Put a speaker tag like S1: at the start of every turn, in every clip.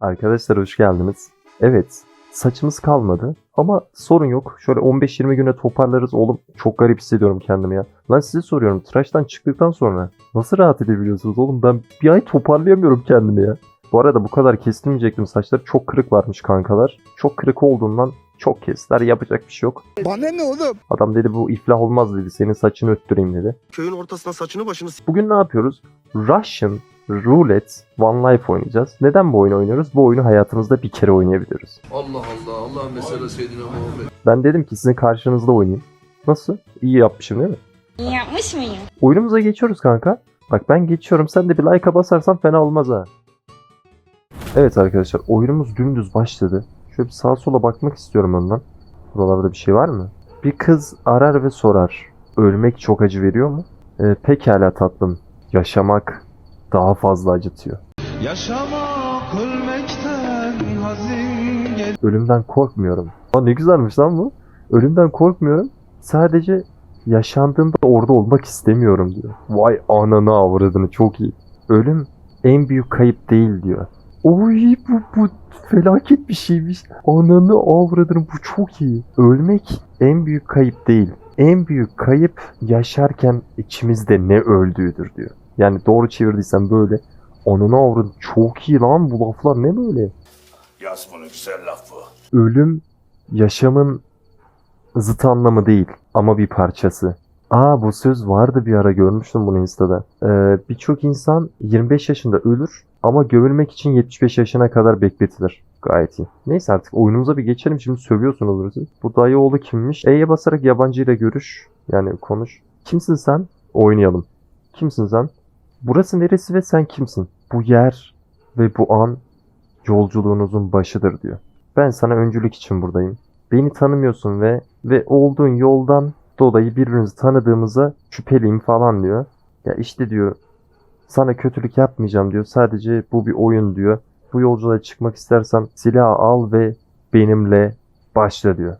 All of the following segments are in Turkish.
S1: Arkadaşlar hoş geldiniz. Evet, saçımız kalmadı ama sorun yok. Şöyle 15-20 güne toparlarız oğlum. Çok garip hissediyorum kendimi ya. Lan size soruyorum, tıraştan çıktıktan sonra nasıl rahat edebiliyorsunuz oğlum? Ben bir ay toparlayamıyorum kendimi ya. Bu arada bu kadar kestirmeyecektim saçlar. Çok kırık varmış kankalar. Çok kırık olduğundan çok kestiler. Yapacak bir şey yok.
S2: Bana ne oğlum?
S1: Adam dedi bu iflah olmaz dedi. Senin saçını öttüreyim dedi.
S3: Köyün ortasına saçını başını
S1: Bugün ne yapıyoruz? Russian Roulette One Life oynayacağız. Neden bu oyunu oynuyoruz? Bu oyunu hayatımızda bir kere oynayabiliyoruz.
S4: Allah Allah Allah mesela Seyyidina Muhammed.
S1: Ben dedim ki sizin karşınızda oynayayım. Nasıl? İyi yapmışım değil mi?
S5: İyi yapmış mıyım?
S1: Oyunumuza geçiyoruz kanka. Bak ben geçiyorum. Sen de bir like'a basarsan fena olmaz ha. Evet arkadaşlar oyunumuz dümdüz başladı. Şöyle bir sağa sola bakmak istiyorum önden. Buralarda bir şey var mı? Bir kız arar ve sorar. Ölmek çok acı veriyor mu? Ee, pekala tatlım. Yaşamak daha fazla acıtıyor.
S6: Yaşamak ölmekten hazin gel
S1: Ölümden korkmuyorum. Aa, ne güzelmiş lan bu. Ölümden korkmuyorum. Sadece yaşandığımda orada olmak istemiyorum diyor. Vay ananı avradını çok iyi. Ölüm en büyük kayıp değil diyor. Oy bu, bu felaket bir şeymiş. Ananı avradını bu çok iyi. Ölmek en büyük kayıp değil. En büyük kayıp yaşarken içimizde ne öldüğüdür diyor. Yani doğru çevirdiysen böyle. Ananı avradını çok iyi lan bu laflar ne böyle?
S7: Yaz bunu güzel laf bu.
S1: ölüm yaşamın zıt anlamı değil ama bir parçası. Aa bu söz vardı bir ara görmüştüm bunu Insta'da. Ee, Birçok insan 25 yaşında ölür ama gömülmek için 75 yaşına kadar bekletilir. Gayet iyi. Neyse artık oyunumuza bir geçelim. Şimdi sövüyorsunuz bizi. Bu dayıoğlu kimmiş? E'ye basarak yabancıyla görüş. Yani konuş. Kimsin sen? Oynayalım. Kimsin sen? Burası neresi ve sen kimsin? Bu yer ve bu an yolculuğunuzun başıdır diyor. Ben sana öncülük için buradayım. Beni tanımıyorsun ve ve olduğun yoldan dolayı birbirimizi tanıdığımıza şüpheliyim falan diyor. Ya işte diyor sana kötülük yapmayacağım diyor. Sadece bu bir oyun diyor. Bu yolculuğa çıkmak istersen silahı al ve benimle başla diyor.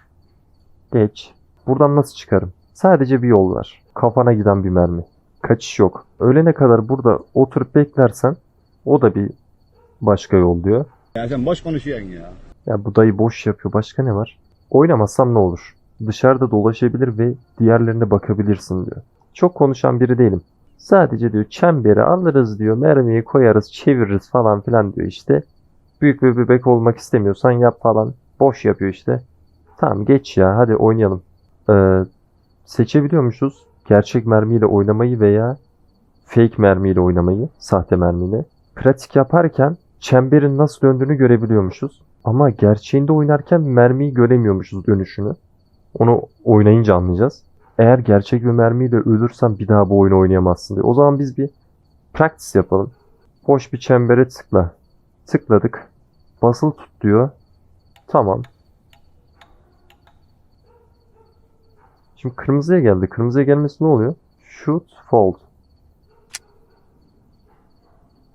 S1: Geç. Buradan nasıl çıkarım? Sadece bir yol var. Kafana giden bir mermi. Kaçış yok. Ölene kadar burada oturup beklersen o da bir başka yol diyor.
S2: Ya sen boş konuşuyorsun ya.
S1: Ya bu dayı boş yapıyor. Başka ne var? Oynamazsam ne olur? Dışarıda dolaşabilir ve diğerlerine bakabilirsin diyor. Çok konuşan biri değilim. Sadece diyor çemberi alırız diyor. Mermiyi koyarız, çeviririz falan filan diyor işte. Büyük bir bebek olmak istemiyorsan yap falan. Boş yapıyor işte. Tamam geç ya hadi oynayalım. Ee, seçebiliyormuşuz. Gerçek mermiyle oynamayı veya fake mermiyle oynamayı. Sahte mermiyle. Pratik yaparken çemberin nasıl döndüğünü görebiliyormuşuz. Ama gerçeğinde oynarken mermiyi göremiyormuşuz dönüşünü. Onu oynayınca anlayacağız. Eğer gerçek bir mermiyle ölürsen bir daha bu oyunu oynayamazsın diyor. O zaman biz bir practice yapalım. Boş bir çembere tıkla. Tıkladık. Basılı tut diyor. Tamam. Şimdi kırmızıya geldi. Kırmızıya gelmesi ne oluyor? Shoot, fold.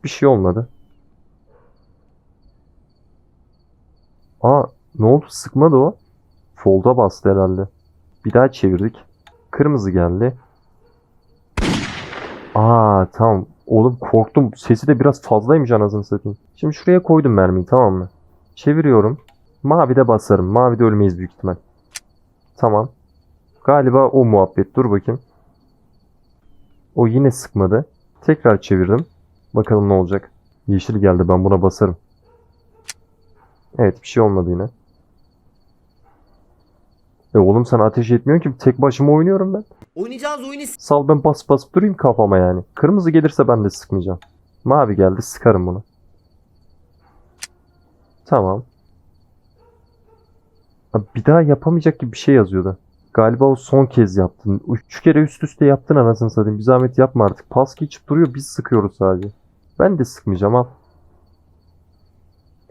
S1: Bir şey olmadı. Aa ne oldu? Sıkmadı o. Fold'a bastı herhalde. Bir daha çevirdik. Kırmızı geldi. Aa tamam. Oğlum korktum. Sesi de biraz fazlaymış anasını satayım. Şimdi şuraya koydum mermiyi tamam mı? Çeviriyorum. Mavi de basarım. Mavi de ölmeyiz büyük ihtimal. Tamam. Galiba o muhabbet. Dur bakayım. O yine sıkmadı. Tekrar çevirdim. Bakalım ne olacak. Yeşil geldi. Ben buna basarım. Evet bir şey olmadı yine. E oğlum sen ateş etmiyorsun ki tek başıma oynuyorum ben.
S3: Oynayacağınız oyunu
S1: Sal ben bas basıp durayım kafama yani. Kırmızı gelirse ben de sıkmayacağım. Mavi geldi sıkarım bunu. Tamam. Bir daha yapamayacak gibi bir şey yazıyordu. Galiba o son kez yaptın. Üç kere üst üste yaptın anasını satayım. Bir zahmet yapma artık. Pas geçip duruyor biz sıkıyoruz sadece. Ben de sıkmayacağım al.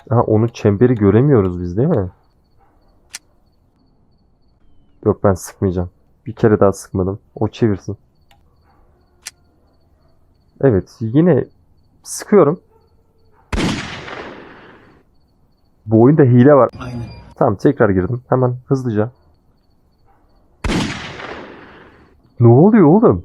S1: Ha onu çemberi göremiyoruz biz değil mi? Yok ben sıkmayacağım. Bir kere daha sıkmadım. O çevirsin. Evet yine sıkıyorum. Bu oyunda hile var.
S6: Aynen.
S1: Tamam tekrar girdim. Hemen hızlıca. Ne oluyor oğlum?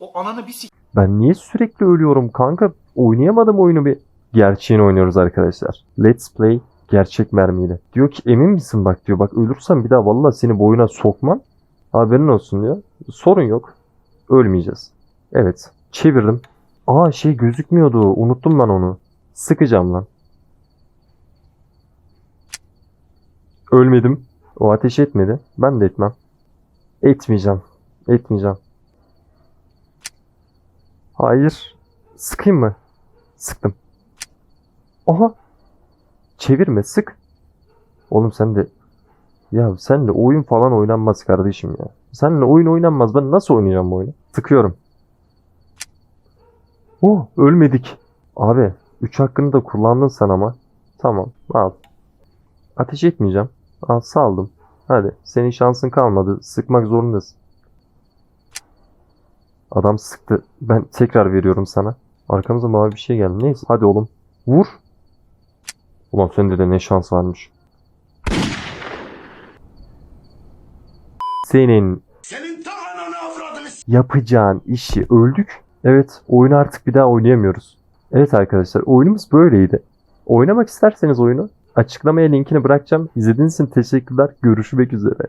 S6: O ananı bir s***
S1: Ben niye sürekli ölüyorum kanka? Oynayamadım oyunu bir. gerçeğini oynuyoruz arkadaşlar. Let's play gerçek mermiyle. Diyor ki emin misin bak diyor. Bak ölürsen bir daha vallahi seni boyuna sokmam. Haberin olsun diyor. Sorun yok. Ölmeyeceğiz. Evet. Çevirdim. Aa şey gözükmüyordu. Unuttum ben onu. Sıkacağım lan. Ölmedim. O ateş etmedi. Ben de etmem. Etmeyeceğim. Etmeyeceğim. Hayır. Sıkayım mı? Sıktım. Aha. Çevirme sık. Oğlum sen de ya senle oyun falan oynanmaz kardeşim ya. Seninle oyun oynanmaz. Ben nasıl oynayacağım bu oyunu? Sıkıyorum. Oh ölmedik. Abi 3 hakkını da kullandın sen ama. Tamam al. Ateş etmeyeceğim. Al saldım. Hadi senin şansın kalmadı. Sıkmak zorundasın. Adam sıktı. Ben tekrar veriyorum sana. Arkamıza mavi bir şey geldi. Neyse hadi oğlum. Vur. Ulan sende de ne şans varmış. Senin
S7: Senin ta ananı avradını
S1: yapacağın işi öldük. Evet, oyunu artık bir daha oynayamıyoruz. Evet arkadaşlar, oyunumuz böyleydi. Oynamak isterseniz oyunu açıklamaya linkini bırakacağım. İzlediğiniz için teşekkürler. Görüşmek üzere.